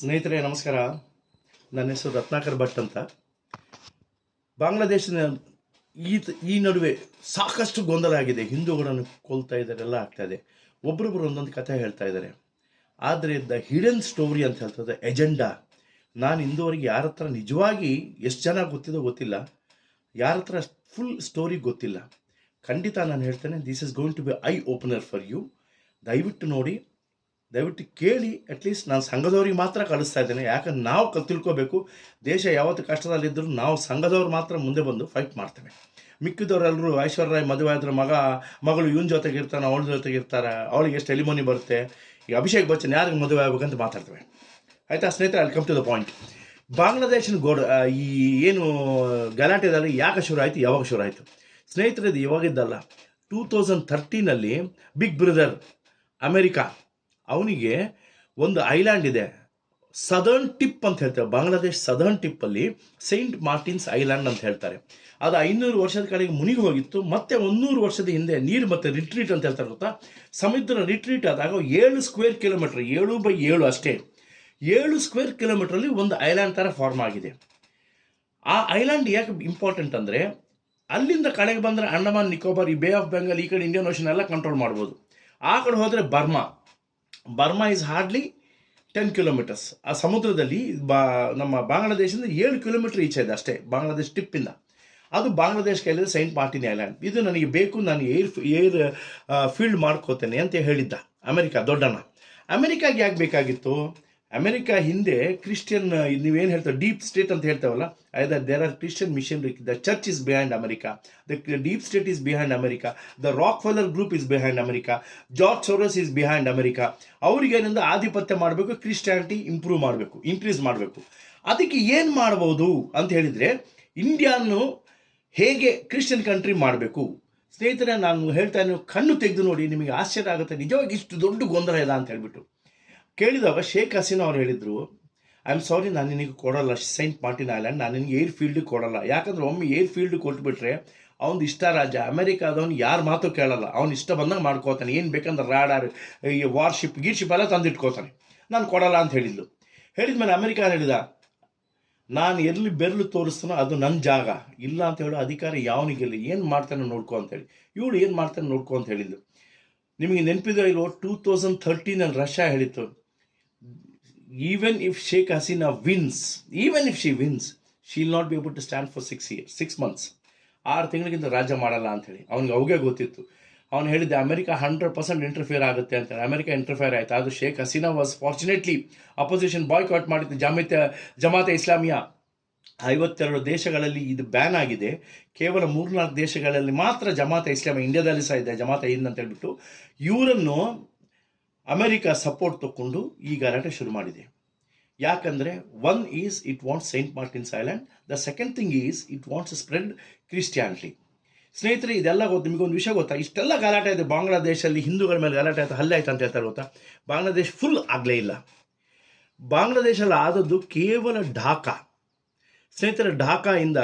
ಸ್ನೇಹಿತರೆ, ನಮಸ್ಕಾರ. ನನ್ನ ಹೆಸರು ರತ್ನಾಕರ್ ಭಟ್ ಅಂತ. ಬಾಂಗ್ಲಾದೇಶದ ಈ ಈ ನಡುವೆ ಸಾಕಷ್ಟು ಗೊಂದಲ ಆಗಿದೆ. ಹಿಂದೂಗಳನ್ನು ಕೊಲ್ತಾ ಇದ್ದಾರೆ ಎಲ್ಲ ಆಗ್ತಾ ಇದೆ. ಒಬ್ಬರೊಬ್ಬರು ಒಂದೊಂದು ಕಥೆ ಹೇಳ್ತಾ ಇದ್ದಾರೆ. ಆದರೆ ದ ಹಿಡನ್ ಸ್ಟೋರಿ ಅಂತ ಹೇಳ್ತದೆ, ಎಜೆಂಡಾ. ನಾನು ಇಂದುವರೆಗೆ ಯಾರ ಹತ್ರ ನಿಜವಾಗಿ ಎಷ್ಟು ಜನ ಗೊತ್ತಿದೋ ಗೊತ್ತಿಲ್ಲ. ಯಾರ ಹತ್ರ ಫುಲ್ ಸ್ಟೋರಿ ಗೊತ್ತಿಲ್ಲ. ಖಂಡಿತ ನಾನು ಹೇಳ್ತೇನೆ this is going to be eye opener for you ದಯವಿಟ್ಟು ನೋಡಿ ದಯವಿಟ್ಟು ಕೇಳಿ ಅಟ್ಲೀಸ್ಟ್ ನಾನು ಸಂಘದವ್ರಿಗೆ ಮಾತ್ರ ಕಳಿಸ್ತಾ ಇದ್ದೇನೆ. ಯಾಕಂದ್ರೆ ನಾವು ಕಲ್ ತಿಳ್ಕೋಬೇಕು, ದೇಶ ಯಾವತ್ತು ಕಷ್ಟದಲ್ಲಿದ್ದರೂ ನಾವು ಸಂಘದವ್ರು ಮಾತ್ರ ಮುಂದೆ ಬಂದು ಫೈಟ್ ಮಾಡ್ತೇವೆ. ಮಿಕ್ಕಿದವರೆಲ್ಲರೂ ಐಶ್ವರ್ಯ ರಾಯ್ ಮದುವೆ ಆದ್ರೆ ಮಗ, ಮಗಳು ಇವನ ಜೊತೆಗೆ ಇರ್ತಾನೆ, ಅವಳ ಜೊತೆಗೆ ಇರ್ತಾರೆ, ಅವಳಿಗೆ ಎಷ್ಟು ಎಲಿಮೋನಿ ಬರುತ್ತೆ? ಈಗ ಅಭಿಷೇಕ್ ಬಚ್ಚನ್ ಯಾರಿಗೆ ಮದುವೆ ಆಗ್ಬೇಕಂತ ಮಾತಾಡ್ತೇವೆ. ಆಯಿತಾ ಸ್ನೇಹಿತರೆ ಅಲ್ಲಿ ಕಮ್ ಟು ದ ಪಾಯಿಂಟ್ ಬಾಂಗ್ಲಾದೇಶನ ಗೋಡ್ ಈ ಏನು ಗಲಾಟೆದಲ್ಲಿ ಯಾಕೆ ಶುರು ಆಯಿತು, ಯಾವಾಗ ಶುರು ಆಯಿತು? ಸ್ನೇಹಿತರೆ, ಇದು ಇವಾಗಿದ್ದಲ್ಲ. ಟೂ ತೌಸಂಡ್ ಥರ್ಟೀನಲ್ಲಿ ಬಿಗ್ ಬ್ರದರ್ ಅಮೆರಿಕಾ ಅವನಿಗೆ ಒಂದು ಐಲ್ಯಾಂಡ್ ಇದೆ. ಸದರ್ನ್ ಟಿಪ್ ಅಂತ ಹೇಳ್ತಾರೆ. ಬಾಂಗ್ಲಾದೇಶ್ ಸದರ್ನ್ ಟಿಪ್ಪಲ್ಲಿ ಸೈಂಟ್ ಮಾರ್ಟಿನ್ಸ್ ಐಲ್ಯಾಂಡ್ ಅಂತ ಹೇಳ್ತಾರೆ. ಅದು ಐನೂರು ವರ್ಷದ ಕಡೆಗೆ ಮುನಿಗಿ ಹೋಗಿತ್ತು. ಮತ್ತೆ ಒಂದೂರು ವರ್ಷದ ಹಿಂದೆ ನೀರು ಮತ್ತೆ ರಿಟ್ರೀಟ್ ಅಂತ ಹೇಳ್ತಾರೆ ಗೊತ್ತಾ? ಸಮುದ್ರ ರಿಟ್ರೀಟ್ ಆದಾಗ ಏಳು ಸ್ಕ್ವೇರ್ ಕಿಲೋಮೀಟರ್, ಏಳು ಬೈ ಏಳು ಅಷ್ಟೇ. ಏಳು ಸ್ಕ್ವೇರ್ ಕಿಲೋಮೀಟ್ರಲ್ಲಿ ಒಂದು ಐಲ್ಯಾಂಡ್ ಥರ ಫಾರ್ಮ್ ಆಗಿದೆ. ಆ ಐಲ್ಯಾಂಡ್ ಯಾಕೆ ಇಂಪಾರ್ಟೆಂಟ್ ಅಂದರೆ ಅಲ್ಲಿಂದ ಕಡೆಗೆ ಬಂದರೆ ಅಂಡಮಾನ್, ನಿಕೋಬಾರ್ ಈ ಬೇ ಆಫ್ ಬೆಂಗಾಲ್ ಈ ಕಡೆ ಇಂಡಿಯನ್ ಓಷನ್ ಎಲ್ಲ ಕಂಟ್ರೋಲ್ ಮಾಡ್ಬೋದು. ಆ ಕಡೆ ಹೋದರೆ Burma. Burma is hardly ten kilometres ಆ ಸಮುದ್ರದಲ್ಲಿ ಬಾ, ನಮ್ಮ ಬಾಂಗ್ಲಾದೇಶದಿಂದ ಏಳು ಕಿಲೋಮೀಟರ್ ಈಚೆ ಇದೆ ಅಷ್ಟೇ, ಬಾಂಗ್ಲಾದೇಶ್ ಟಿಪ್ಪಿಂದ ಅದು ಬಾಂಗ್ಲಾದೇಶ್ ಕೈಲಿದೆ ಸೈಂಟ್ ಮಾರ್ಟಿನ್ ಐಲ್ಯಾಂಡ್ ಇದು ನನಗೆ ಬೇಕು, ನಾನು ಏರ್ ಏರ್ ಫೀಲ್ಡ್ ಮಾಡ್ಕೋತೇನೆ ಅಂತ ಹೇಳಿದ್ದ ಅಮೆರಿಕ, ದೊಡ್ಡಣ್ಣ. ಅಮೆರಿಕಾಗೆ ಯಾಕೆ ಬೇಕಾಗಿತ್ತು? ಅಮೆರಿಕ ಹಿಂದೆ ಕ್ರಿಶ್ಚಿಯನ್ ನೀವೇನು ಹೇಳ್ತಾರೆ ಡೀಪ್ ಸ್ಟೇಟ್ ಅಂತ ಹೇಳ್ತಾವಲ್ಲ either there are Christian mission the church is behind America the deep state is behind America the Rockefeller group is behind America George Soros is behind America ಅವ್ರಿಗೇನಿಂದ ಆಧಿಪತ್ಯ ಮಾಡಬೇಕು Christianity improve ಮಾಡಬೇಕು increase ಮಾಡಬೇಕು. ಅದಕ್ಕೆ ಏನು ಮಾಡ್ಬೋದು ಅಂತ ಹೇಳಿದರೆ ಇಂಡಿಯಾನು ಹೇಗೆ ಕ್ರಿಶ್ಚಿಯನ್ ಕಂಟ್ರಿ ಮಾಡಬೇಕು? ಸ್ನೇಹಿತರೆ ನಾನು ಹೇಳ್ತಾ ಇದ್ದೀನಿ, ಕಣ್ಣು ತೆಗೆದು ನೋಡಿ ನಿಮಗೆ ಆಶ್ಚರ್ಯ ಆಗುತ್ತೆ ನಿಜವಾಗಿ ಇಷ್ಟು ದೊಡ್ಡ ಗೊಂದಲ ಇದೆ ಅಂತ ಹೇಳ್ಬಿಟ್ಟು. ಕೇಳಿದಾಗ ಶೇಖ್ ಹಸೀನಾ ಅವ್ರು ಹೇಳಿದರು ಐ ಆಮ್ ಸಾರಿ ನಾನು ನಿನಗೆ ಕೊಡೋಲ್ಲ ಸೈಂಟ್ ಮಾರ್ಟಿನ್ ಐಲ್ಯಾಂಡ್ ನಾನು ನಿನಗೆ ಏರ್ ಫೀಲ್ಡ್ ಕೊಡಲ್ಲ. ಯಾಕಂದ್ರೆ ಒಮ್ಮೆ ಏರ್ ಫೀಲ್ಡ್ ಕೊಟ್ಬಿಟ್ರೆ ಅವ್ನು ಇಷ್ಟ ರಾಜ್ಯ ಅಮೆರಿಕಾದವ್ನು ಯಾರು ಮಾತು ಕೇಳಲ್ಲ. ಅವ್ನು ಇಷ್ಟ ಬಂದಂಗೆ ಮಾಡ್ಕೋತಾನೆ, ಏನು ಬೇಕಂದ್ರೆ ರಾಡಾರ್, ಈ ವಾರ್ಶಿಪ್ ಗೀರ್ಶಿಪ್ ಎಲ್ಲ ತಂದಿಟ್ಕೋತಾನೆ. ನಾನು ಕೊಡಲ್ಲ ಅಂತ ಹೇಳಿದ್ಲು. ಹೇಳಿದ್ಮೇಲೆ ಅಮೆರಿಕ ಹೇಳಿದ, ನಾನು ಎಲ್ಲಿ ಬೆರಳು ತೋರಿಸ್ತಾನೋ ಅದು ನನ್ನ ಜಾಗ. ಇಲ್ಲ ಅಂತ ಹೇಳೋ ಅಧಿಕಾರಿ ಯಾವನಿಗಿಲ್ಲ ಏನು ಮಾಡ್ತಾನೆ ನೋಡ್ಕೊ ಅಂತೇಳಿ ಇವಳು ಏನು ಮಾಡ್ತಾನೆ ನೋಡ್ಕೊ ಅಂತ ಹೇಳಿದ್ಲು. ನಿಮಗೆ ನೆನಪಿದ್ರೆ ಇಲ್ಲೋ ಟೂ ತೌಸಂಡ್ ಥರ್ಟೀನಲ್ಲಿ ರಷ್ಯಾ ಹೇಳಿತ್ತು. Even if Sheikh Hasina wins even if she wins she'll not be able to stand for six years six months ಆರು ತಿಂಗಳಿಗಿಂತ ರಾಜ್ಯ ಮಾಡಲ್ಲ ಅಂತೇಳಿ ಅವ್ನಿಗೆ ಅವಗೆ ಗೊತ್ತಿತ್ತು. ಅವನು ಹೇಳಿದ್ದೆ ಅಮೆರಿಕ ಹಂಡ್ರೆಡ್ ಪರ್ಸೆಂಟ್ ಇಂಟರ್ಫಿಯರ್ ಆಗುತ್ತೆ ಅಂತೇಳಿ ಅಮೆರಿಕ ಇಂಟರ್ಫಿಯರ್ ಆಯಿತು. ಅದು Sheikh Hasina was fortunately opposition boycott ಮಾಡಿದ್ದು ಜಾಮಿತ, ಜಮಾತೆ ಇಸ್ಲಾಮಿಯಾ. ಐವತ್ತೆರಡು ದೇಶಗಳಲ್ಲಿ ಇದು ಬ್ಯಾನ್ ಆಗಿದೆ. ಕೇವಲ ಮೂರ್ನಾಲ್ಕು ದೇಶಗಳಲ್ಲಿ ಮಾತ್ರ ಜಮಾತ ಇಸ್ಲಾಮಿಯಾ ಇಂಡಿಯಾದಲ್ಲಿ ಸಹ ಇದೆ, ಜಮಾತೆ ಹಿಂದ್ ಅಂತ ಹೇಳ್ಬಿಟ್ಟು. ಇವರನ್ನು ಅಮೆರಿಕ ಸಪೋರ್ಟ್ ತಗೊಂಡು ಈ ಗಲಾಟೆ ಶುರು ಮಾಡಿದೆ. ಯಾಕಂದರೆ one is it wants Saint Martin's island the second thing is it wants spread Christianity ಸ್ನೇಹಿತರೆ, ಇದೆಲ್ಲ ಗೊತ್ತು ನಿಮಗೊಂದು ವಿಷಯ ಗೊತ್ತಾ? ಇಷ್ಟೆಲ್ಲ ಗಲಾಟೆ ಇದೆ ಬಾಂಗ್ಲಾದೇಶಲ್ಲಿ, ಹಿಂದೂಗಳ ಮೇಲೆ ಗಲಾಟೆ ಆಯಿತು, ಹಲ್ಲೆ ಆಯ್ತು ಅಂತ ಹೇಳ್ತಾರೆ ಗೊತ್ತಾ? ಬಾಂಗ್ಲಾದೇಶ್ ಫುಲ್ ಆಗಲೇ ಇಲ್ಲ. ಬಾಂಗ್ಲಾದೇಶಲ್ಲಿ ಆದದ್ದು ಕೇವಲ ಢಾಕಾ. ಸ್ನೇಹಿತರೆ ಢಾಕಾಯಿಂದ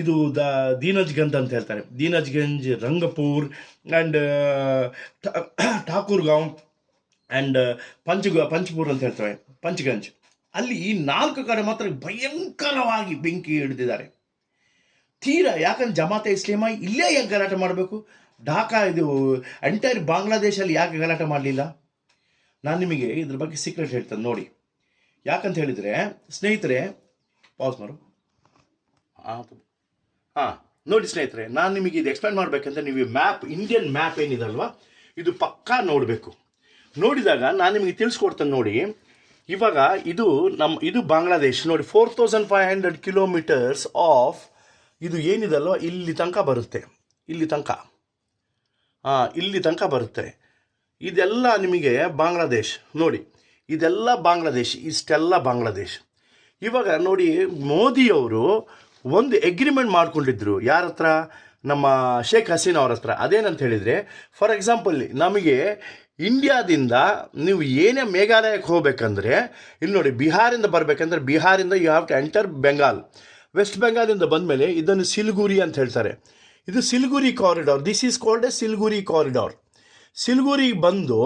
ಇದು ದ ದೀನಜ್ಗಂಜ್ ಅಂತ ಹೇಳ್ತಾರೆ. ದೀನಜ್ಗಂಜ್ ರಂಗಪೂರ್ ಆ್ಯಂಡ್ ಠಾಕೂರ್ಗಾಂವ್. ಆ್ಯಂಡ್ ಪಂಚಗ ಪಂಚಪುರ್ ಅಂತ ಹೇಳ್ತೇವೆ ಪಂಚಗಂಜ್ ಅಲ್ಲಿ ನಾಲ್ಕು ಕಡೆ ಮಾತ್ರ ಭಯಂಕರವಾಗಿ ಬೆಂಕಿ ಹಿಡಿದಿದ್ದಾರೆ. ತೀರಾ ಯಾಕಂದ್ರೆ ಜಮಾತೆ ಇಸ್ಲೇಮ ಇಲ್ಲೇ ಯಾಕೆ ಗಲಾಟೆ ಮಾಡಬೇಕು? ಢಾಕಾ ಇದು ಎಂಟೈರ್ ಬಾಂಗ್ಲಾದೇಶಲ್ಲಿ ಯಾಕೆ ಗಲಾಟೆ ಮಾಡಲಿಲ್ಲ? ನಾನು ನಿಮಗೆ ಇದ್ರ ಬಗ್ಗೆ ಸೀಕ್ರೆಟ್ ಹೇಳ್ತೇನೆ, ನೋಡಿ. ಯಾಕಂತ ಹೇಳಿದರೆ, ಸ್ನೇಹಿತರೆ ಪಾಸ್ ಮಾಡು. ಹಾಂ ನೋಡಿ ಸ್ನೇಹಿತರೆ, ನಾನು ನಿಮಗೆ ಇದು ಎಕ್ಸ್ಪ್ಲೇನ್ ಮಾಡಬೇಕಂದ್ರೆ ನೀವು ಮ್ಯಾಪ್ ಇಂಡಿಯನ್ ಮ್ಯಾಪ್ ಏನಿದಲ್ವಾ ಇದು ಪಕ್ಕಾ ನೋಡಬೇಕು. ನೋಡಿದಾಗ ನಾನು ನಿಮಗೆ ತಿಳಿಸ್ಕೊಡ್ತೇನೆ ನೋಡಿ. ಇವಾಗ ಇದು ನಮ್ಮ ಇದು ಬಾಂಗ್ಲಾದೇಶ್ ನೋಡಿ four thousand five hundred kilometres of ಇದು ಏನಿದಲ್ವ? ಇಲ್ಲಿ ತನಕ ಬರುತ್ತೆ. ಇಲ್ಲಿ ತನಕ. ಹಾಂ, ಇಲ್ಲಿ ತನಕ ಬರುತ್ತೆ. ಇದೆಲ್ಲ ನಿಮಗೆ ಬಾಂಗ್ಲಾದೇಶ್ ನೋಡಿ. ಇದೆಲ್ಲ ಬಾಂಗ್ಲಾದೇಶ್, ಇಷ್ಟೆಲ್ಲ ಬಾಂಗ್ಲಾದೇಶ್. ಇವಾಗ ನೋಡಿ, ಮೋದಿಯವರು ಒಂದು ಎಗ್ರಿಮೆಂಟ್ ಮಾಡ್ಕೊಂಡಿದ್ರು. ಯಾರ ಹತ್ರ? ನಮ್ಮ ಶೇಖ್ ಹಸೀನಾ ಅವ್ರ ಹತ್ರ. ಅದೇನಂತ ಹೇಳಿದರೆ ಫಾರ್ ಎಕ್ಸಾಂಪಲ್ ನಮಗೆ ಇಂಡಿಯಾದಿಂದ ನೀವು ಏನೇ ಮೇಘಾಲಯಕ್ಕೆ ಹೋಗ್ಬೇಕಂದ್ರೆ, ಇಲ್ಲಿ ನೋಡಿ ಬಿಹಾರಿಂದ ಬರಬೇಕಂದ್ರೆ ಬಿಹಾರಿಂದ you have to enter Bengal west ಬೆಂಗಾಲಿಂದ ಬಂದಮೇಲೆ ಇದನ್ನು ಸಿಲ್ಗುರಿ ಅಂತ ಹೇಳ್ತಾರೆ. ಇದು Siliguri corridor this is called a Siliguri corridor ಸಿಲ್ಗುರಿಗೆ ಬಂದು,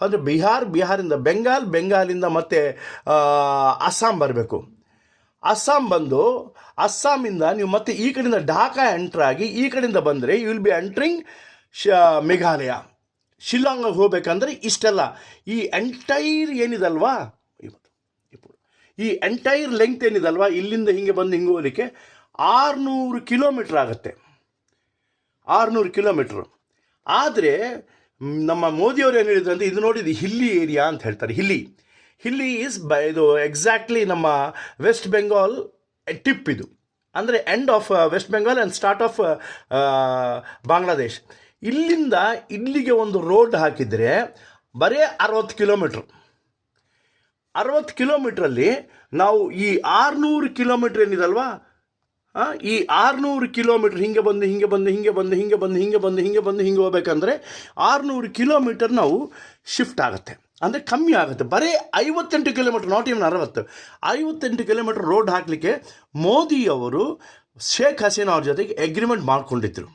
ಅಂದರೆ ಬಿಹಾರ್, ಬಿಹಾರಿಂದ ಬೆಂಗಾಲ್ ಬೆಂಗಾಲಿಂದ ಮತ್ತೆ ಅಸ್ಸಾಂ ಬರಬೇಕು. ಅಸ್ಸಾಂ ಬಂದು ಅಸ್ಸಾಮಿಂದ ನೀವು ಮತ್ತೆ ಈ ಕಡೆಯಿಂದ ಢಾಕಾ ಎಂಟ್ರಾಗಿ ಈ ಕಡೆಯಿಂದ ಬಂದರೆ ಯು ವಿಲ್ ಬಿ ಎಂಟ್ರಿಂಗ್ ಶ, ಮೇಘಾಲಯ. ಶಿಲ್ಲಾಂಗಿಗೆ ಹೋಗ್ಬೇಕಂದ್ರೆ ಇಷ್ಟೆಲ್ಲ. ಈ ಎಂಟೈರ್ ಏನಿದಲ್ವಾ? ಈ ಎಂಟೈರ್ ಲೆಂತ್ ಏನಿದಲ್ವಾ? ಇಲ್ಲಿಂದ ಹಿಂಗೆ ಬಂದು ಹಿಂಗೆ ಹೋಗಲಿಕ್ಕೆ ಆರುನೂರು ಕಿಲೋಮೀಟ್ರ್ ಆಗುತ್ತೆ. ಆರುನೂರು ಕಿಲೋಮೀಟ್ರು. ಆದರೆ ನಮ್ಮ ಮೋದಿಯವರು ಏನು ಹೇಳಿದ್ರು ಅಂದರೆ, ಇದು ನೋಡಿದ್ದು ಹಿಲ್ಲಿ ಏರಿಯಾ ಅಂತ ಹೇಳ್ತಾರೆ ಹಿಲ್ಲಿ ಹಿಲ್ಲಿ ಈಸ್ ಬ, ಇದು ಎಕ್ಸಾಕ್ಟ್ಲಿ ನಮ್ಮ ವೆಸ್ಟ್ ಬೆಂಗಾಲ್ ಟಿಪ್ ಇದು. ಅಂದರೆ end of west Bengal and start of Bangladesh ಇಲ್ಲಿಂದ ಇಲ್ಲಿಗೆ ಒಂದು ರೋಡ್ ಹಾಕಿದರೆ ಬರೀ ಅರವತ್ತು ಕಿಲೋಮೀಟ್ರ್. ಅರವತ್ತು ಕಿಲೋಮೀಟ್ರಲ್ಲಿ ನಾವು ಈ ಆರುನೂರು ಕಿಲೋಮೀಟ್ರ್ ಏನಿದಲ್ವಾ? ಈ ಆರುನೂರು ಕಿಲೋಮೀಟ್ರ್ ಹಿಂಗೆ ಬಂದು ಹಿಂಗೆ ಬಂದು ಹಿಂಗೆ ಬಂದು ಹಿಂಗೆ ಬಂದು ಹಿಂಗೆ ಬಂದು ಹಿಂಗೆ ಬಂದು ಹಿಂಗೆ ಹೋಗ್ಬೇಕಂದ್ರೆ ಆರುನೂರು ಕಿಲೋಮೀಟರ್ ನಾವು ಶಿಫ್ಟ್ ಆಗುತ್ತೆ. ಅಂದರೆ ಕಮ್ಮಿ ಆಗುತ್ತೆ. ಬರೀ ಐವತ್ತೆಂಟು ಕಿಲೋಮೀಟ್ರ್ ನಾಟ್ ಇವನ್ ಅರವತ್ತು. ಐವತ್ತೆಂಟು ಕಿಲೋಮೀಟ್ರ್ ರೋಡ್ ಹಾಕಲಿಕ್ಕೆ ಮೋದಿಯವರು ಶೇಖ್ ಹಸೀನಾ ಅವ್ರ ಜೊತೆಗೆ ಅಗ್ರಿಮೆಂಟ್ ಮಾಡ್ಕೊಂಡಿದ್ರು.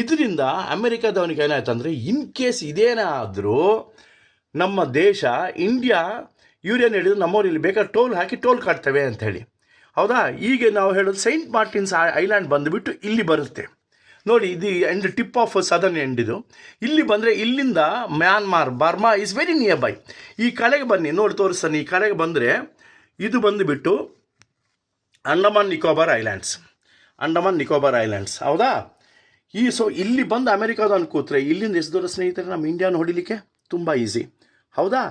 ಇದರಿಂದ ಅಮೆರಿಕದವನಿಗೆ ಏನಾಯ್ತು ಅಂದರೆ, ಇನ್ ಕೇಸ್ ಇದೇನಾದರೂ ನಮ್ಮ ದೇಶ, ಇಂಡಿಯಾ ಇವ್ರೇನು ಹೇಳಿದ್ರು ನಮ್ಮವ್ರು ಇಲ್ಲಿ ಬೇಕಾದ್ರೆ ಟೋಲ್ ಹಾಕಿ ಟೋಲ್ ಕಟ್ತೇವೆ ಅಂಥೇಳಿ ಹೌದಾ? ಈಗ ನಾವು ಹೇಳೋದು ಸೈಂಟ್ ಮಾರ್ಟಿನ್ಸ್ ಐಲ್ಯಾಂಡ್ ಬಂದುಬಿಟ್ಟು ಇಲ್ಲಿ ಬರುತ್ತೆ. ನೋಡಿ, ಇದು end tip of southern end ಇದು. ಇಲ್ಲಿ ಬಂದರೆ ಇಲ್ಲಿಂದ Myanmar Burma is very near by ಈ ಕಡೆಗೆ ಬನ್ನಿ, ನೋಡಿ ತೋರಿಸ್ತಾನೆ. ಈ ಕಡೆಗೆ ಬಂದರೆ ಇದು ಬಂದುಬಿಟ್ಟು ಅಂಡಮಾನ್ ನಿಕೋಬಾರ್ ಐಲ್ಯಾಂಡ್ಸ್ ಅಂಡಮಾನ್ ನಿಕೋಬಾರ್ ಐಲ್ಯಾಂಡ್ಸ್ ಹೌದಾ? ಈ ಸೊ ಇಲ್ಲಿ ಬಂದು ಅಮೆರಿಕಾದವನು ಕೂತ್ರೆ ಇಲ್ಲಿಂದ ಎಷ್ಟು ದೂರ ಸ್ನೇಹಿತರೆ, ನಮ್ಮ ಇಂಡಿಯಾನ ಹೊಡಿಲಿಕ್ಕೆ ತುಂಬ ಈಸಿ ಹೌದಾ?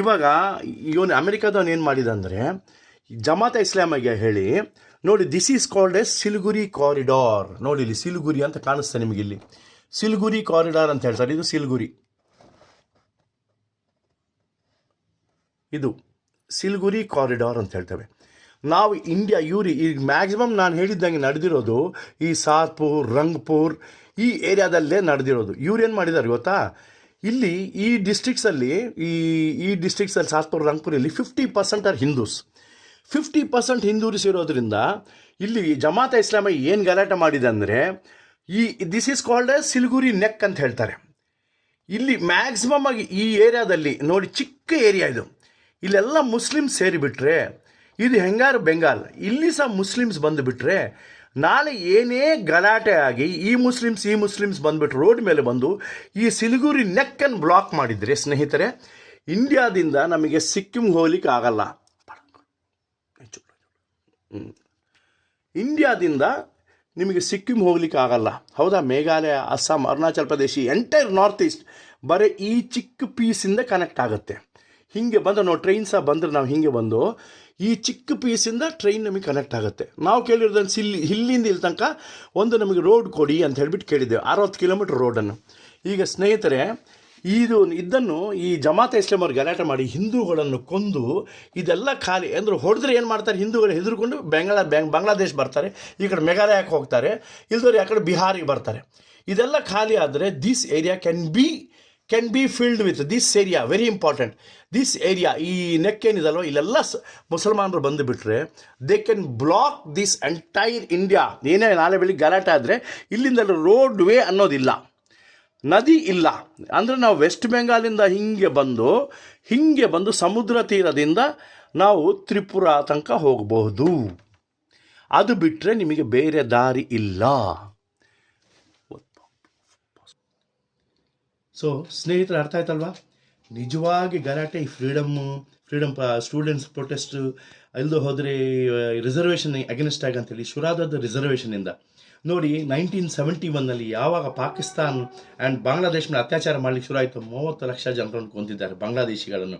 ಇವಾಗ, ಇವನು ಅಮೆರಿಕಾದವನು ಏನು ಮಾಡಿದಂದರೆ, ಜಮಾತ ಇಸ್ಲಾಮಿಗೆ ಹೇಳಿ, ನೋಡಿ this is called a Siliguri corridor ನೋಡಿ, ಇಲ್ಲಿ ಸಿಲ್ಗುರಿ ಅಂತ ಕಾಣಿಸ್ತಾ ನಿಮಗೆ ಇಲ್ಲಿ. ಸಿಲ್ಗುರಿ ಕಾರಿಡಾರ್ ಅಂತ ಹೇಳ್ತಾರೆ. ಇದು ಸಿಲ್ಗುರಿ ಇದು ಸಿಲ್ಗುರಿ ಕಾರಿಡಾರ್ ಅಂತ ಹೇಳ್ತೇವೆ. ನಾವು ಇಂಡಿಯಾ ಯೂರಿ ಈಗ ಮ್ಯಾಕ್ಸಿಮಮ್ ನಾನು ಹೇಳಿದ್ದಂಗೆ ನಡೆದಿರೋದು ಈ ಸಾತ್ಪುರ್, ರಂಗ್ಪುರ್, ಈ ಏರಿಯಾದಲ್ಲೇ ನಡೆದಿರೋದು. ಇವ್ರು ಏನು ಮಾಡಿದ್ದಾರೆ ಗೊತ್ತಾ? ಇಲ್ಲಿ ಈ ಡಿಸ್ಟಿಕ್ಸಲ್ಲಿ ಈ ಈ ಡಿಸ್ಟ್ರಿಕ್ಸಲ್ಲಿ Satpur ರಂಗ್ಪುರಲ್ಲಿ fifty percent are Hindus fifty percent ಹಿಂದೂರಿಸ್ ಇರೋದ್ರಿಂದ ಇಲ್ಲಿ ಜಮಾತ ಇಸ್ಲಾಮ ಏನು ಗಲಾಟೆ ಮಾಡಿದೆ ಅಂದರೆ ಈ this is called Siliguri neck ಅಂತ ಹೇಳ್ತಾರೆ. ಇಲ್ಲಿ ಮ್ಯಾಕ್ಸಿಮಮ್ ಆಗಿ ಈ ಏರಿಯಾದಲ್ಲಿ ನೋಡಿ ಚಿಕ್ಕ ಏರಿಯಾ ಇದು. ಇಲ್ಲೆಲ್ಲ ಮುಸ್ಲಿಮ್ಸ್ ಸೇರಿಬಿಟ್ರೆ ಇದು ಹೆಂಗಾರು ಬೆಂಗಾಲ್? ಇಲ್ಲಿ ಸಹ ಮುಸ್ಲಿಮ್ಸ್ ಬಂದುಬಿಟ್ರೆ ನಾಳೆ ಏನೇ ಗಲಾಟೆ ಆಗಿ ಈ ಮುಸ್ಲಿಮ್ಸ್ ಈ ಮುಸ್ಲಿಮ್ಸ್ ಬಂದುಬಿಟ್ಟು ರೋಡ್ ಮೇಲೆ ಬಂದು ಈ ಸಿಲಿಗುರಿ ನೆಕ್ಕನ್ನು ಬ್ಲಾಕ್ ಮಾಡಿದರೆ, ಸ್ನೇಹಿತರೆ, ಇಂಡಿಯಾದಿಂದ ನಮಗೆ ಸಿಕ್ಕಿಂ ಹೋಗ್ಲಿಕ್ಕೆ ಆಗಲ್ಲ. ಇಂಡಿಯಾದಿಂದ ನಿಮಗೆ ಸಿಕ್ಕಿಂ ಹೋಗ್ಲಿಕ್ಕೆ ಆಗಲ್ಲ. ಹೌದಾ? Meghalaya, Assam, Arunachal Pradesh entire north East ಬರೀ ಈ ಚಿಕ್ಕ ಪೀಸಿಂದ ಕನೆಕ್ಟ್ ಆಗುತ್ತೆ. ಹಿಂಗೆ ಬಂದು ನಾವು ಟ್ರೈನ್ ಸಹ ಬಂದರೆ ನಾವು ಹಿಂಗೆ ಬಂದು ಈ ಚಿಕ್ಕ ಪೀಸಿಂದ ಟ್ರೈನ್ ನಮಗೆ ಕನೆಕ್ಟ್ ಆಗುತ್ತೆ. ನಾವು ಕೇಳಿರೋದನ್ನು ಸಿಲ್ಲಿ, ಇಲ್ಲಿಂದ ಇಲ್ಲಿ ತನಕ ಒಂದು ನಮಗೆ ರೋಡ್ ಕೊಡಿ ಅಂತ ಹೇಳ್ಬಿಟ್ಟು ಕೇಳಿದ್ದೆವು ಅರವತ್ತು ಕಿಲೋಮೀಟ್ರ್ ರೋಡನ್ನು ಈಗ ಸ್ನೇಹಿತರೆ, ಇದು ಇದನ್ನು ಈ ಜಮಾತ ಇಸ್ಲಾಂ ಅವ್ರು ಗಲಾಟೆ ಮಾಡಿ ಹಿಂದೂಗಳನ್ನು ಕೊಂದು ಇದೆಲ್ಲ ಖಾಲಿ ಅಂದ್ರೆ ಹೊಡೆದ್ರೆ ಏನು ಮಾಡ್ತಾರೆ? ಹಿಂದೂಗಳು ಹೆದರ್ಕೊಂಡು ಬೆಂಗಳ ಬ್ಯಾಂಗ್ ಬಾಂಗ್ಲಾದೇಶ್ ಬರ್ತಾರೆ. ಈ ಕಡೆ ಮೇಘಾಲಯಕ್ಕೆ ಹೋಗ್ತಾರೆ. ಇಲ್ದವ್ರು ಯಾಕಡೆ ಕಡೆ ಬಿಹಾರಿಗೆ ಬರ್ತಾರೆ. ಇದೆಲ್ಲ ಖಾಲಿ ಆದರೆ this area can be can be filled with this area very important this area ಈ ನೆಕ್ ಏನಿದಲ್ವ ಇಲ್ಲೆಲ್ಲ ಮುಸಲ್ಮಾನರು ಬಂದುಬಿಟ್ರೆ they can block this entire India ಏನೇ ನಾಳೆ ಬೆಳಿಗ್ಗೆ ಗಲಾಟೆ ಆದರೆ ಇಲ್ಲಿಂದ ರೋಡ್ ವೇ ಅನ್ನೋದಿಲ್ಲ. ನದಿ ಇಲ್ಲ. ಅಂದರೆ ನಾವು ವೆಸ್ಟ್ ಬೆಂಗಾಲಿಂದ ಹಿಂಗೆ ಬಂದು ಹಿಂಗೆ ಬಂದು ಸಮುದ್ರ ತೀರದಿಂದ ನಾವು ತ್ರಿಪುರ ತನಕ ಹೋಗಬಹುದು. ಅದು ಬಿಟ್ಟರೆ ನಿಮಗೆ ಬೇರೆ ದಾರಿ ಇಲ್ಲ. ಸೊ ಸ್ನೇಹಿತರೆ, ಅರ್ಥ ಆಯ್ತಲ್ವಾ? ನಿಜವಾಗಿ ಗಲಾಟೆ, ಈ ಫ್ರೀಡಮ್ಮು ಫ್ರೀಡಮ್ ಸ್ಟೂಡೆಂಟ್ಸ್ ಪ್ರೊಟೆಸ್ಟ್ ಅಲ್ಲದೆ ಹೋದರೆ ರಿಸರ್ವೇಷನ್ ಅಗೇನ್ಸ್ಟ್ ಆಗಿ ಅಂತೇಳಿ, ಶುರಾದದ ರಿಸರ್ವೇಷನಿಂದ ನೋಡಿ ನೈನ್ಟೀನ್ ಸೆವೆಂಟಿ ಒನ್ನಲ್ಲಿ ಯಾವಾಗ ಪಾಕಿಸ್ತಾನ್ ಆ್ಯಂಡ್ ಬಾಂಗ್ಲಾದೇಶ ಮೇಲೆ ಅತ್ಯಾಚಾರ ಮಾಡಲಿಕ್ಕೆ ಶುರು ಆಯಿತು ಮೂವತ್ತು ಲಕ್ಷ ಜನರನ್ನು ಕೊಂದಿದ್ದಾರೆ ಬಾಂಗ್ಲಾದೇಶಿಗಳನ್ನು.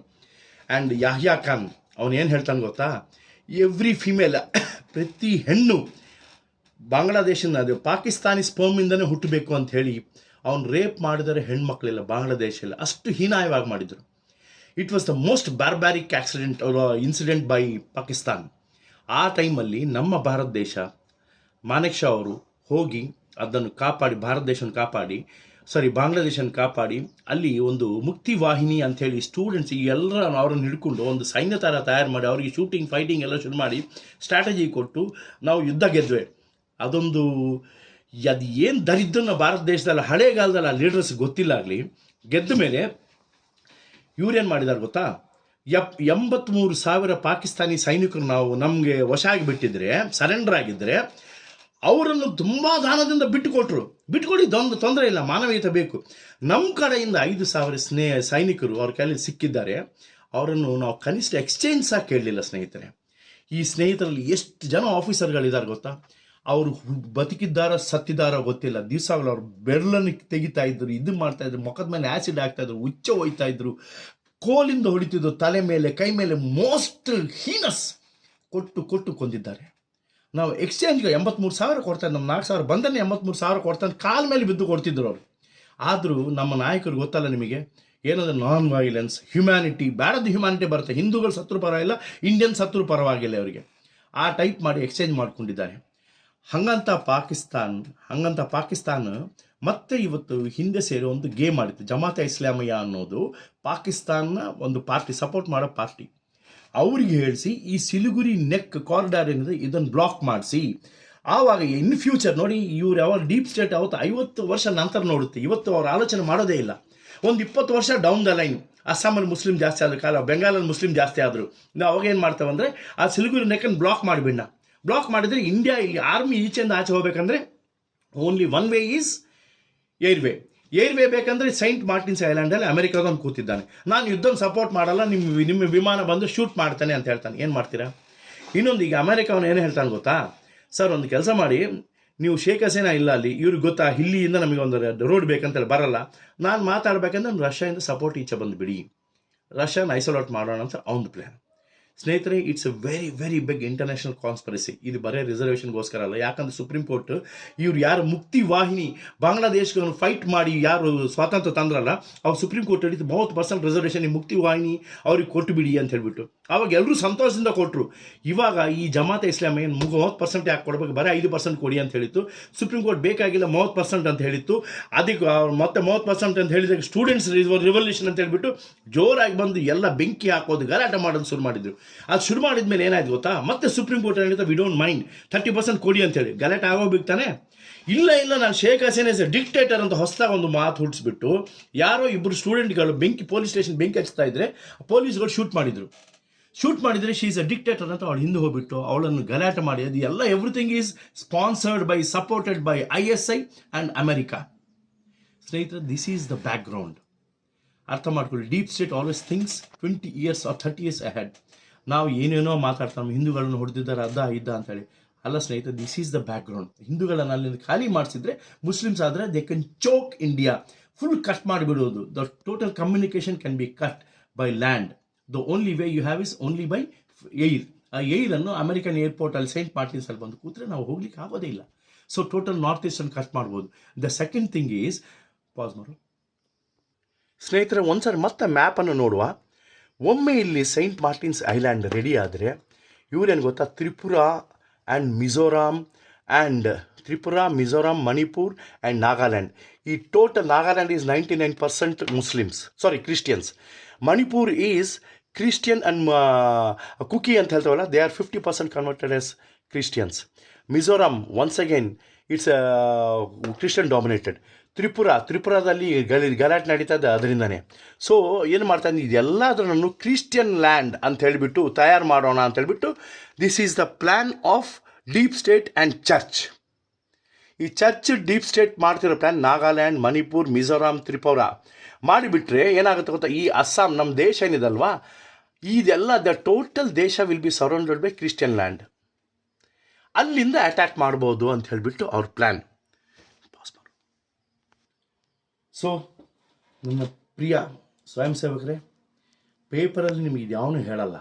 ಆ್ಯಂಡ್ ಯಾಹ್ಯಾ ಖಾನ್, ಅವನು ಏನು ಹೇಳ್ತಾನೆ ಗೊತ್ತಾ? ಎವ್ರಿ ಫಿಮೇಲ್ ಪ್ರತಿ ಹೆಣ್ಣು ಬಾಂಗ್ಲಾದೇಶನ, ಅದು ಪಾಕಿಸ್ತಾನಿ ಸ್ಪೋಮಿಂದನೇ ಹುಟ್ಟಬೇಕು ಅಂತ ಹೇಳಿ ಅವ್ನು ರೇಪ್ ಮಾಡಿದರೆ ಹೆಣ್ಮಕ್ಳಿಲ್ಲ ಬಾಂಗ್ಲಾದೇಶಲ್ಲಿ ಅಷ್ಟು ಹೀನಾಯವಾಗಿ ಮಾಡಿದರು. It was the most barbaric accident incident by Pakistan ಆ ಟೈಮಲ್ಲಿ ನಮ್ಮ ಭಾರತ ದೇಶ ಮಾನೆಕ್ ಶಾ ಅವರು ಹೋಗಿ ಅದನ್ನು ಕಾಪಾಡಿ, ಭಾರತ ದೇಶವನ್ನು ಕಾಪಾಡಿ ಸಾರಿ ಬಾಂಗ್ಲಾದೇಶನ ಕಾಪಾಡಿ, ಅಲ್ಲಿ ಒಂದು ಮುಕ್ತಿ ವಾಹಿನಿ ಅಂಥೇಳಿ ಸ್ಟೂಡೆಂಟ್ಸ್ ಈ ಎಲ್ಲರ ಅವರನ್ನು ಹಿಡ್ಕೊಂಡು ಒಂದು ಸೈನ್ಯ ಥರ ತಯಾರು ಮಾಡಿ, ಅವರಿಗೆ ಶೂಟಿಂಗ್ ಫೈಟಿಂಗ್ ಎಲ್ಲ ಶುರು ಮಾಡಿ ಸ್ಟ್ರಾಟಜಿ ಕೊಟ್ಟು ನಾವು ಯುದ್ಧ ಗೆದ್ವೆ. ಅದೊಂದು ಅದು ಏನು ದರಿದ್ರನ ಭಾರತ ದೇಶದಲ್ಲಿ ಹಳೆಗಾಲದಲ್ಲಿ ಆ ಲೀಡರ್ಸ್ ಗೊತ್ತಿಲ್ಲ ಆಗಲಿ, ಗೆದ್ದ ಮೇಲೆ ಇವ್ರೇನು ಮಾಡಿದಾರೆ ಗೊತ್ತಾ? ಎಪ್ ಎಂಬತ್ತ್ಮೂರು ಸಾವಿರ ಪಾಕಿಸ್ತಾನಿ ಸೈನಿಕರು ನಾವು ನಮಗೆ ವಶ ಆಗಿಬಿಟ್ಟಿದ್ರೆ ಸರೆಂಡರ್ ಆಗಿದ್ದರೆ ಅವರನ್ನು ತುಂಬ ದಾನದಿಂದ ಬಿಟ್ಟುಕೊಟ್ರು. ಬಿಟ್ಟುಕೊಡಿ ದೊಂದು ತೊಂದರೆ ಇಲ್ಲ, ಮಾನವೀಯತೆ ಬೇಕು. ನಮ್ಮ ಕಡೆಯಿಂದ ಐದು ಸಾವಿರ ಸ್ನೇಹ, ಸೈನಿಕರು ಅವ್ರ ಕೈಯಲ್ಲಿ ಸಿಕ್ಕಿದ್ದಾರೆ. ಅವರನ್ನು ನಾವು ಕನಿಷ್ಠ ಎಕ್ಸ್ಚೇಂಜ್ ಸಹ ಕೇಳಲಿಲ್ಲ ಸ್ನೇಹಿತರೆ. ಈ ಸ್ನೇಹಿತರಲ್ಲಿ ಎಷ್ಟು ಜನ ಆಫೀಸರ್ಗಳಿದ್ದಾರೆ ಗೊತ್ತಾ? ಅವರು ಬದುಕಿದ್ದಾರ, ಸತ್ತಿದ್ದಾರ ಗೊತ್ತಿಲ್ಲ. ದಿವಸಗಳು ಅವ್ರು ಬೆರಳನ್ನು ತೆಗಿತಾ ಇದ್ರು, ಇದು ಮಾಡ್ತಾ ಇದ್ರು, ಮುಖದ ಮೇಲೆ ಆ್ಯಸಿಡ್ ಆಗ್ತಾ ಇದ್ರು ಉಚ್ಚ ಹೋಯ್ತಾ ಇದ್ರು. ಕೋಲಿಂದ ಹೊಡಿತಿದ್ರು ತಲೆ ಮೇಲೆ, ಕೈ ಮೇಲೆ ಮೋಸ್ಟ್ ಹೀನಸ್ ಕೊಟ್ಟು ಕೊಟ್ಟು ಕೊಂದಿದ್ದಾರೆ. ನಾವು ಎಕ್ಸ್ಚೇಂಜ್ಗೆ ಎಂಬತ್ಮೂರು ಸಾವಿರ ಕೊಡ್ತಾರೆ, ನಮ್ಮ ನಾಲ್ಕು ಸಾವಿರ ಬಂದನೆ ಎಂಬತ್ಮೂರು ಸಾವಿರ ಕೊಡ್ತಾನೆ ಕಾಲ ಮೇಲೆ ಬಿದ್ದು ಕೊಡ್ತಿದ್ರು ಅವರು. ಆದರೂ ನಮ್ಮ ನಾಯಕರು ಗೊತ್ತಲ್ಲ ನಿಮಗೆ, ಏನಂದ್ರೆ ನಾನ್ ವೈಲೆನ್ಸ್ ಹ್ಯುಮ್ಯಾನಿಟಿ ಬ್ಯಾಡದು ಹ್ಯುಮ್ಯಾನಿಟಿ ಬರುತ್ತೆ. ಹಿಂದೂಗಳು ಸತ್ರು ಪರವಾಗಿಲ್ಲ ಇಂಡಿಯನ್ ಸತ್ರು ಪರವಾಗಿಲ್ಲ ಅವರಿಗೆ. ಆ ಟೈಪ್ ಮಾಡಿ ಎಕ್ಸ್ಚೇಂಜ್ ಮಾಡ್ಕೊಂಡಿದ್ದಾರೆ. ಹಂಗಂತ ಪಾಕಿಸ್ತಾನ್, ಹಂಗಂತ ಪಾಕಿಸ್ತಾನ ಮತ್ತೆ ಇವತ್ತು ಹಿಂದೆ ಸೇರಿ ಒಂದು ಗೇಮ್ ಆಡಿತ್ತು. ಜಮಾತ ಇಸ್ಲಾಮಿಯಾ ಅನ್ನೋದು ಪಾಕಿಸ್ತಾನ್ನ ಒಂದು ಪಾರ್ಟಿ, ಸಪೋರ್ಟ್ ಮಾಡೋ ಪಾರ್ಟಿ. ಅವ್ರಿಗೆ ಹೇಳಿಸಿ ಈ ಸಿಲಿಗುರಿ ನೆಕ್ ಕಾರಿಡಾರ್ ಏನಿದೆ ಇದನ್ನು ಬ್ಲಾಕ್ ಮಾಡಿಸಿ. ಆವಾಗ ಇನ್ ಫ್ಯೂಚರ್ ನೋಡಿ ಇವ್ರು ಯಾವಾಗ ಡೀಪ್ ಸ್ಟೇಟ್ ಅವತ್ತು ಐವತ್ತು ವರ್ಷ ನಂತರ ನೋಡುತ್ತೆ. ಇವತ್ತು ಅವ್ರು ಆಲೋಚನೆ ಮಾಡೋದೇ ಇಲ್ಲ. ಒಂದು ಇಪ್ಪತ್ತು ವರ್ಷ ಡೌನ್ ದ ಲೈನ್ ಅಸ್ಸಾಮಲ್ಲಿ ಮುಸ್ಲಿಂ ಜಾಸ್ತಿ ಆದ ಕಾಲ, ಬೆಂಗಾಲಲ್ಲಿ ಮುಸ್ಲಿಂ ಜಾಸ್ತಿ ಆದರು. ನಾವು ಅವಾಗ ಏನು ಮಾಡ್ತೇವೆ ಅಂದರೆ ಆ ಸಿಲಿಗುರಿ ನೆಕ್ಕನ್ನು ಬ್ಲಾಕ್ ಮಾಡಿಬಿಡ ಬ್ಲಾಕ್ ಮಾಡಿದರೆ ಇಂಡಿಯಾ ಇಲ್ಲಿ ಆರ್ಮಿ ಈಚೆಯಿಂದ ಆಚೆ ಹೋಗ್ಬೇಕಂದ್ರೆ only one way is airway ಬೇಕಂದ್ರೆ ಸೈಂಟ್ ಮಾರ್ಟಿನ್ಸ್ ಐಲ್ಯಾಂಡಲ್ಲಿ ಅಮೆರಿಕಾದವನು ಕೂತಿದ್ದಾನೆ. ನಾನು ಯುದ್ಧನ ಸಪೋರ್ಟ್ ಮಾಡಲ್ಲ, ನಿಮ್ಮ ನಿಮ್ಮ ವಿಮಾನ ಬಂದು ಶೂಟ್ ಮಾಡ್ತಾನೆ ಅಂತ ಹೇಳ್ತಾನೆ. ಏನು ಮಾಡ್ತೀರಾ? ಇನ್ನೊಂದು ಈಗ ಅಮೆರಿಕವನು ಏನು ಹೇಳ್ತಾನೆ ಗೊತ್ತಾ? ಸರ್, ಒಂದು ಕೆಲಸ ಮಾಡಿ, ನೀವು ಶೇಖ್ ಹಸೀನಾ ಇಲ್ಲ ಅಲ್ಲಿ, ಇವ್ರಿಗೆ ಗೊತ್ತಾ ಇಲ್ಲಿಯಿಂದ ನಮಗೆ ಒಂದು ರೋಡ್ ಬೇಕಂತೇಳಿ ಬರಲ್ಲ. ನಾನು ಮಾತಾಡ್ಬೇಕಂದ್ರೆ ರಷ್ಯಾಯಿಂದ ರಷ್ಯಾದಿಂದ ಸಪೋರ್ಟ್ ಈಚೆ ಬಂದು ಬಿಡಿ ರಷ್ಯಾನ ಐಸೋಲೇಟ್ ಮಾಡೋಣ ಅಂತ ಅವನ ಪ್ಲ್ಯಾನ್ ಸ್ನೇಹಿತರೆ it's a very very big international conspiracy ಇದು ಬರೀ ರಿಸರ್ವೇಷನ್ಗೋಸ್ಕರ ಅಲ್ಲ. ಯಾಕಂದ್ರೆ ಸುಪ್ರೀಂ ಕೋರ್ಟ್ ಇವ್ರು ಯಾರು ಮುಕ್ತಿ ವಾಹಿನಿ ಬಾಂಗ್ಲಾದೇಶವನ್ನು ಫೈಟ್ ಮಾಡಿ ಯಾರು ಸ್ವಾತಂತ್ರ್ಯ ತಂದ್ರಲ್ಲ, ಅವ್ರು ಸುಪ್ರೀಂ ಕೋರ್ಟ್ ಹೇಳಿದ್ದು ಮೂವತ್ತು ಪರ್ಸೆಂಟ್ ರಿಸರ್ವೇಷನ್ ಮುಕ್ತಿ ವಾಹಿನಿ, ಅವ್ರಿಗೆ ಕೊಟ್ಟು ಬಿಡಿ ಅಂತ ಹೇಳ್ಬಿಟ್ಟು. ಅವಾಗ ಎಲ್ಲರೂ ಸಂತೋಷದಿಂದ ಕೊಟ್ಟರು ಇವಾಗ ಈ ಜಮಾತೆ ಇಸ್ಲಾಮ್ ಏನು ಮೂವತ್ತು ಪರ್ಸೆಂಟ್ ಯಾಕೆ ಕೊಡಬೇಕು? ಬರೀ ಐದು ಪರ್ಸೆಂಟ್ ಕೊಡಿ ಅಂತ ಹೇಳಿತ್ತು. ಸುಪ್ರೀಂ ಕೋರ್ಟ್ ಬೇಕಾಗಿಲ್ಲ ಮೂವತ್ತು ಪರ್ಸೆಂಟ್ ಅಂತ ಹೇಳಿತ್ತು. ಅದಕ್ಕೆ ಮತ್ತೆ ಮೂವತ್ತು ಪರ್ಸೆಂಟ್ ಅಂತ ಹೇಳಿದಾಗ ಸ್ಟೂಡೆಂಟ್ಸ್ ರಿವಲ್ಯೂಷನ್ ಅಂತ ಹೇಳಿಬಿಟ್ಟು ಜೋರಾಗಿ ಬಂದು ಎಲ್ಲ ಬೆಂಕಿ ಹಾಕೋದು ಗಲಾಟೆ ಮಾಡೋದು ಶುರು ಮಾಡಿದ್ರು. ಅದು ಶುರು ಮಾಡಿದ ಮೇಲೆ ಏನಾಯ್ತು ಗೊತ್ತಾ? ಮತ್ತೆ ಸುಪ್ರೀಂ ಕೋರ್ಟ್ ಹೇಳಿದ we don't mind thirty percent ಕೊಡಿ ಅಂತೇಳಿ ಗಲಾಟೆ ಆಗೋಗ್ಬೇಕು ತಾನೆ? ಇಲ್ಲ ಇಲ್ಲ, ನಾನು ಶೇಖ್ ಹಸೀನ್ ಎಸ್ ಡಿಕ್ಟೇಟರ್ ಅಂತ ಹೊಸದಾಗಿ ಒಂದು ಮಾತು ಹುಡ್ಸ್ಬಿಟ್ಟು ಯಾರೋ ಇಬ್ಬರು ಸ್ಟೂಡೆಂಟ್ಗಳು ಬೆಂಕಿ ಪೊಲೀಸ್ ಸ್ಟೇಷನ್ ಬೆಂಕಿ ಹಚ್ತಾ ಇದ್ರೆ, ಪೊಲೀಸ್ಗಳು ಶೂಟ್ ಮಾಡಿದ್ರು. ಶೂಟ್ ಮಾಡಿದರೆ ಶೀ ಇಸ್ ಅ ಡಿಕ್ಟೇಟರ್ ಅಂತ ಅವಳು ಹಿಂದೆ ಹೋಗ್ಬಿಟ್ಟು, ಅವಳನ್ನು ಗಲಾಟೆ ಮಾಡಿ, ಅದು ಎಲ್ಲ everything is sponsored by supported by I S I and America ಸ್ನೇಹಿತರೆ this is the background ಅರ್ಥ ಮಾಡ್ಕೊಳ್ಳಿ. Deep state always things twenty years or thirty years ahead ನಾವು ಏನೇನೋ ಮಾತಾಡ್ತಾ ಹಿಂದೂಗಳನ್ನು ಹೊಡೆದಿದ್ದಾರೆ ಅದ ಇದ್ದ ಅಂತೇಳಿ. ಅಲ್ಲ ಸ್ನೇಹಿತ this is the background ಹಿಂದೂಗಳನ್ನು ಅಲ್ಲಿಂದ ಖಾಲಿ ಮಾಡಿಸಿದ್ರೆ, ಮುಸ್ಲಿಮ್ಸ್ ಆದರೆ they can choke India full cut ಮಾಡಿಬಿಡೋದು. The total communication can be cut by land the only way you have is only by air ಆ ಏರನ್ನು ಅಮೆರಿಕನ್ ಏರ್ಪೋರ್ಟಲ್ಲಿ ಸೈಂಟ್ ಮಾರ್ಟಿನ್ಸಲ್ಲಿ ಬಂದು ಕೂತ್ರೆ ನಾವು ಹೋಗ್ಲಿಕ್ಕೆ ಆಗೋದೇ ಇಲ್ಲ. ಸೊ ಟೋಟಲ್ ನಾರ್ತ್ ಈಸ್ಟನ್ನು ಕಟ್ ಮಾಡ್ಬೋದು. The second thing is pass ಮಾಡು. ಸ್ನೇಹಿತರೆ, ಒಂದ್ಸರಿ ಮತ್ತೆ ಮ್ಯಾಪನ್ನು ನೋಡುವ. ಒಮ್ಮೆ ಇಲ್ಲಿ ಸೈಂಟ್ ಮಾರ್ಟಿನ್ಸ್ ಐಲ್ಯಾಂಡ್ ರೆಡಿ ಆದರೆ ಇವರೇನು ಗೊತ್ತಾ? Tripura and Mizoram and Tripura Mizoram Manipur and Nagaland ಈ total Nagaland is ninety nine percent Muslims sorry Christians Manipur is Christian and Kuki ಅಂತ ಹೇಳ್ತಾವಲ್ಲ they are fifty percent converted as Christians Mizoram once again it's Christian dominated Tripura, ತ್ರಿಪುರದಲ್ಲಿ ಗಲಿ, ಗಲಾಟೆ ನಡೀತಾ ಇದೆ ಅದರಿಂದನೇ. So ಏನು ಮಾಡ್ತಾ ಇದ್ದೀನಿ ಕ್ರಿಶ್ಚಿಯನ್ ಲ್ಯಾಂಡ್ ಅಂತ ಹೇಳಿಬಿಟ್ಟು ತಯಾರು ಮಾಡೋಣ ಅಂತ ಹೇಳಿಬಿಟ್ಟು this is the plan of deep state and church ಈ ಚರ್ಚ್ ಡೀಪ್ ಸ್ಟೇಟ್ ಮಾಡ್ತಿರೋ ಪ್ಲ್ಯಾನ್ ನಾಗಾಲ್ಯಾಂಡ್, ಮಣಿಪುರ್, ಮಿಜೋರಾಂ, ತ್ರಿಪುರ. ಮಾಡಿಬಿಟ್ರೆ ಏನಾಗುತ್ತೆ ಗೊತ್ತಾ? ಈ ಅಸ್ಸಾಂ ನಮ್ಮ ದೇಶ ಏನಿದಲ್ವಾ? ಇದೆಲ್ಲ ದ ಟೋಟಲ್ ದೇಶ will be surrounded by Christian land ಅಲ್ಲಿಂದ ಅಟ್ಯಾಕ್ ಮಾಡ್ಬೋದು ಅಂತ ಹೇಳಿಬಿಟ್ಟು ಅವ್ರ ಪ್ಲ್ಯಾನ್ ಪಾಸ್ ಮಾಡು ಸೊ ನನ್ನ ಪ್ರಿಯ ಸ್ವಯಂ ಸೇವಕರೇ ಪೇಪರಲ್ಲಿ ನಿಮಗೆ ಯಾವನು ಹೇಳಲ್ಲ,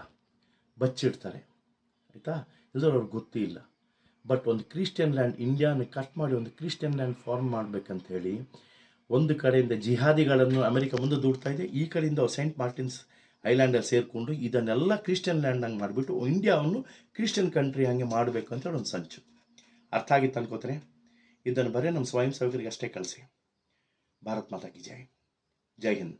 ಬಚ್ಚಿಡ್ತಾರೆ. ಆಯಿತಾ? ಎಲ್ಲರೂ ಅವ್ರಿಗೆ ಗೊತ್ತೇ ಇಲ್ಲ. ಬಟ್ ಒಂದು ಕ್ರಿಶ್ಚಿಯನ್ ಲ್ಯಾಂಡ್ ಇಂಡಿಯಾನ ಕಟ್ ಮಾಡಿ ಒಂದು ಕ್ರಿಶ್ಚಿಯನ್ ಲ್ಯಾಂಡ್ ಫಾರ್ಮ್ ಮಾಡಬೇಕಂತ ಹೇಳಿ, ಒಂದು ಕಡೆಯಿಂದ ಜಿಹಾದಿಗಳನ್ನು ಅಮೆರಿಕ ಮುಂದೆ ದೂಡ್ತಾ ಇದೆ, ಈ ಕಡೆಯಿಂದ ಅವ್ರು ಸೈಂಟ್ ಮಾರ್ಟಿನ್ಸ್ ಐಲ್ಯಾಂಡಲ್ಲಿ ಸೇರಿಕೊಂಡು ಇದನ್ನೆಲ್ಲ ಕ್ರಿಶ್ಚಿಯನ್ ಲ್ಯಾಂಡ್ ಹಂಗೆ ಮಾಡಿಬಿಟ್ಟು ಇಂಡಿಯಾವನ್ನು ಕ್ರಿಶ್ಚಿಯನ್ ಕಂಟ್ರಿ ಹಾಗೆ ಮಾಡಬೇಕು ಅಂತ ಹೇಳಿ ಒಂದು ಸಂಚು. ಅರ್ಥ ಆಗಿತ್ತು ಅನ್ಕೋತಾರೆ ಇದನ್ನು ಬರೀ ನಮ್ಮ ಸ್ವಯಂ ಸೇವಕರಿಗೆ ಅಷ್ಟೇ ಕಳಿಸಿ. ಭಾರತ್ ಮಾತಾ ಕಿ ಜೈ ಜೈ ಹಿಂದ್